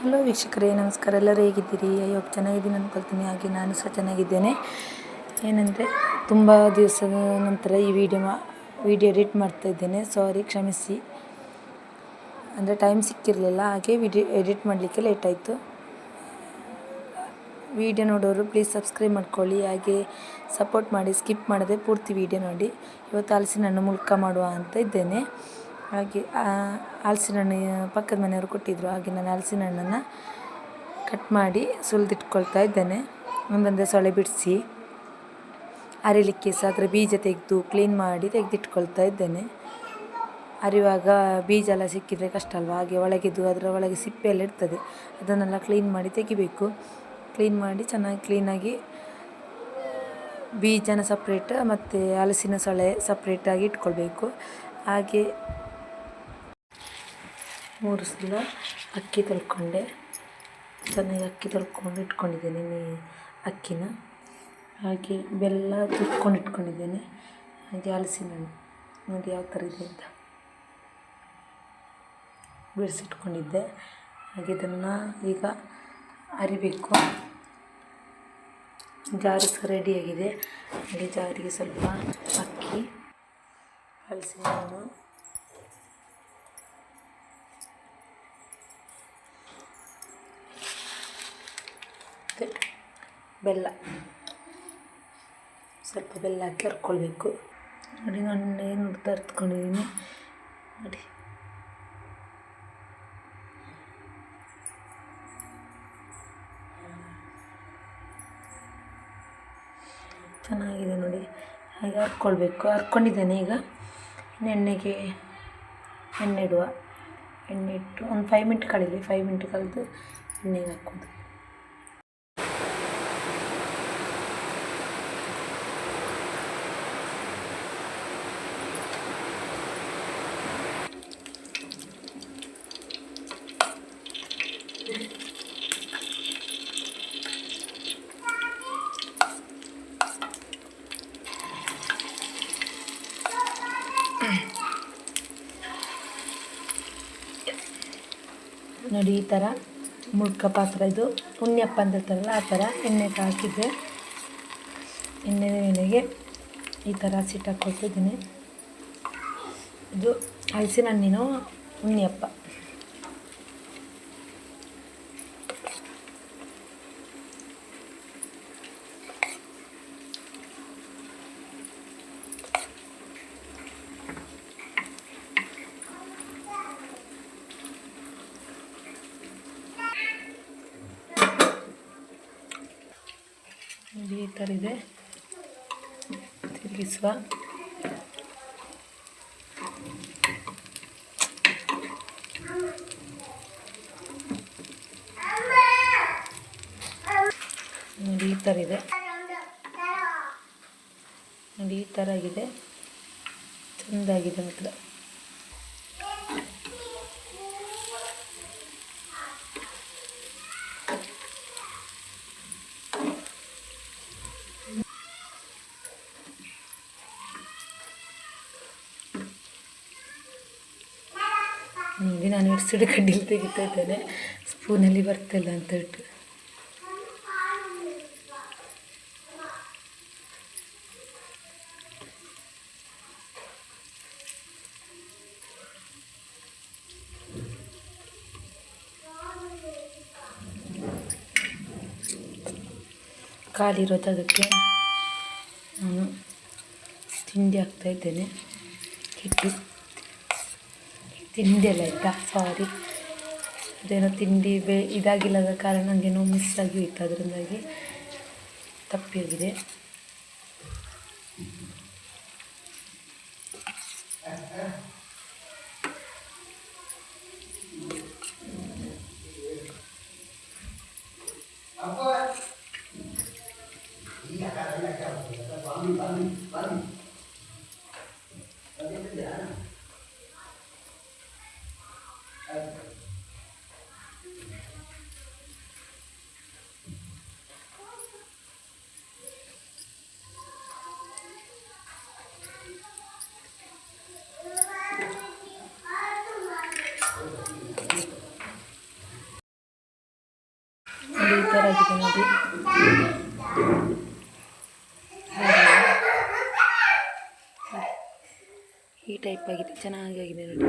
Hello ವೀಕ್ಷಕರೇ, ನಮಸ್ಕಾರ. ಎಲ್ಲರೂ ಹೇಗಿದ್ದೀರಿ? ಅಯ್ಯೋ ಚೆನ್ನಾಗಿದ್ದೀನಿ ಅಂದ್ಕೊಳ್ತೀನಿ ಹಾಗೆ ನಾನು ಸಹ ಚೆನ್ನಾಗಿದ್ದೇನೆ. ಏನಂದರೆ, ತುಂಬ ದಿವಸದ ನಂತರ ಈ ವಿಡಿಯೋ ಮಾ, ವಿಡಿಯೋ ಎಡಿಟ್ ಮಾಡ್ತಾ ಇದ್ದೇನೆ. ಸಾರಿ, ಕ್ಷಮಿಸಿ. ಅಂದರೆ ಟೈಮ್ ಸಿಕ್ಕಿರಲಿಲ್ಲ, ಹಾಗೆ ವಿಡಿಯೋ ಎಡಿಟ್ ಮಾಡಲಿಕ್ಕೆ ಲೇಟ್ ಆಯಿತು. ವಿಡಿಯೋ ನೋಡೋರು ಪ್ಲೀಸ್ ಸಬ್ಸ್ಕ್ರೈಬ್ ಮಾಡ್ಕೊಳ್ಳಿ. ಹಾಗೆ ಸಪೋರ್ಟ್ ಮಾಡಿ, ಸ್ಕಿಪ್ ಮಾಡದೆ ಪೂರ್ತಿ ವಿಡಿಯೋ ನೋಡಿ. ಇವತ್ತು ಆಲಿಸಿ ನನ್ನ ಮುಲ್ಕ ಮಾಡುವ ಅಂತ ಇದ್ದೇನೆ. ಹಾಗೆ ಹಲ್ಸಿನ ಹಣ್ಣು ಪಕ್ಕದ ಮನೆಯವರು ಕೊಟ್ಟಿದ್ದರು ಹಾಗೆ ನಾನು ಹಲ್ಸಿನ ಹಣ್ಣನ್ನು ಕಟ್ ಮಾಡಿ ಸುಲಿದಿಟ್ಕೊಳ್ತಾ ಇದ್ದೇನೆ. ಒಂದೊಂದೆ ಸೊಳೆ ಬಿಡಿಸಿ ಅರಿಲಿಕ್ಕೆ ಸಹ ಅದರ ಬೀಜ ತೆಗೆದು ಕ್ಲೀನ್ ಮಾಡಿ ತೆಗೆದಿಟ್ಕೊಳ್ತಾ ಇದ್ದೇನೆ. ಅರಿವಾಗ ಬೀಜ ಎಲ್ಲ ಸಿಕ್ಕಿದರೆ ಕಷ್ಟ ಅಲ್ವಾ? ಹಾಗೆ ಒಳಗೆದು ಅದರ ಒಳಗೆ ಸಿಪ್ಪೆ ಎಲ್ಲ ಇರ್ತದೆ. ಅದನ್ನೆಲ್ಲ ಕ್ಲೀನ್ ಮಾಡಿ ತೆಗಿಬೇಕು. ಕ್ಲೀನ್ ಮಾಡಿ ಚೆನ್ನಾಗಿ ಕ್ಲೀನಾಗಿ ಬೀಜನ ಸಪ್ರೇಟ್ ಮತ್ತು ಹಲಸಿನ ಸೊಳೆ ಸಪ್ರೇಟಾಗಿ ಇಟ್ಕೊಳ್ಬೇಕು. ಹಾಗೆ ಮೂರು ಸಲ ಅಕ್ಕಿ ತೊಳ್ಕೊಂಡೆ. ಚೆನ್ನಾಗಿ ಅಕ್ಕಿ ತೊಳ್ಕೊಂಡು ಇಟ್ಕೊಂಡಿದ್ದೇನೆ ನೀ ಅಕ್ಕಿನ. ಹಾಗೆ ಬೆಲ್ಲ ತುರ್ಕೊಂಡು ಇಟ್ಕೊಂಡಿದ್ದೇನೆ. ಹಾಗೆ ಹಲಸಿನ ಹಣ್ಣು ನೋಡಿ ಯಾವ ಥರ ಇದೆ ಅಂತ. ಬಿಡಿಸಿಟ್ಕೊಂಡಿದ್ದೆ ಹಾಗೆ ಇದನ್ನು ಈಗ ಅರಿಬೇಕು. ಜಾರು ಸಹ ರೆಡಿಯಾಗಿದೆ ಹಾಗೆ ಜಾರಿಗೆ ಸ್ವಲ್ಪ ಅಕ್ಕಿ ಹಲಸಿನ ಹಣ್ಣು ಮತ್ತು ಬೆಲ್ಲ. ಸ್ವಲ್ಪ ಬೆಲ್ಲ ಹಾಕಿ ಹರ್ಕೊಳ್ಬೇಕು ನೋಡಿ ನಾನು ಏನು ನೋಡ್ತಾ ಹರ್ಕೊಂಡಿದ್ದೀನಿ ನೋಡಿ. ಚೆನ್ನಾಗಿದೆ ನೋಡಿ. ಹಾಗೆ ಹರ್ಕೊಳ್ಬೇಕು ಹರ್ಕೊಂಡಿದ್ದೇನೆ ಈಗ. ಎಣ್ಣೆಗೆ ಎಣ್ಣೆ ಇಡುವ. ಎಣ್ಣೆ ಇಟ್ಟು ಒಂದು ಫೈವ್ ಮಿನಿಟ್ ಕಳೀಲಿ. ಫೈವ್ ಮಿನಿಟ್ ಕಳೆದು ಎಣ್ಣೆಗೆ ಹಾಕೋದು. ನೋಡಿ ಈ ಥರ ಮುಳ್ಕ ಪಾತ್ರ ಇದು ಪುಣ್ಯಪ್ಪ ಅಂದಿರ್ತಾರಲ್ಲ ಆ ಥರ ಎಣ್ಣೆ ಹಾಕಿದ್ದೆ. ಎಣ್ಣೆ ಎಣ್ಣೆಗೆ ಈ ಥರ ಸಿಟ್ಟು ಹಾಕ್ಕೊಳ್ತಿದ್ದೀನಿ ಇದು ಹಲಸಿನ ಹಣ್ಣಿನ ಉಣ್ಣಿಯಪ್ಪ ಇದೆ. ತಿರುಗಿಸುವ. ನೋಡಿ ಈ ಥರ ಇದೆ. ನೋಡಿ ಈ ಥರ ಆಗಿದೆ. ಚೆಂದಾಗಿದೆ ಮಾತ್ರ. ನೋಡಿ ನಾನು ಇಡ್ಸಿಡು ಕಡ್ಡಿಲಿ ತೆಗಿತಾ ಇದ್ದೇನೆ ಸ್ಪೂನಲ್ಲಿ ಬರ್ತಿಲ್ಲ ಅಂತ ಹೇಳ್ಬಿಟ್ಟು. ಕಾಲಿರೋದಕ್ಕೆ ನಾನು ತಿಂಡಿ ಹಾಕ್ತಾ ಇದ್ದೇನೆ. ಹಿಟ್ಟು. ತಿಂಡಿ ಎಲ್ಲ ಆಯಿತಾ? ಸಾರಿ ಅದೇನೋ ತಿಂಡಿ ಬೇ ಇದಾಗಿಲ್ಲದ ಕಾರಣ ನನಗೇನೋ ಮಿಸ್ ಆಗಿ ಇತ್ತು ಅದರಿಂದಾಗಿ ತಪ್ಪಿಯಾಗಿದೆ. Thank you. ಆಗಿದೆ ನೋಡಿ ಈ ಟೈಪ್ ಆಗಿದೆ ಚೆನ್ನಾಗಿ ಆಗಿದೆ ನೋಡಿ.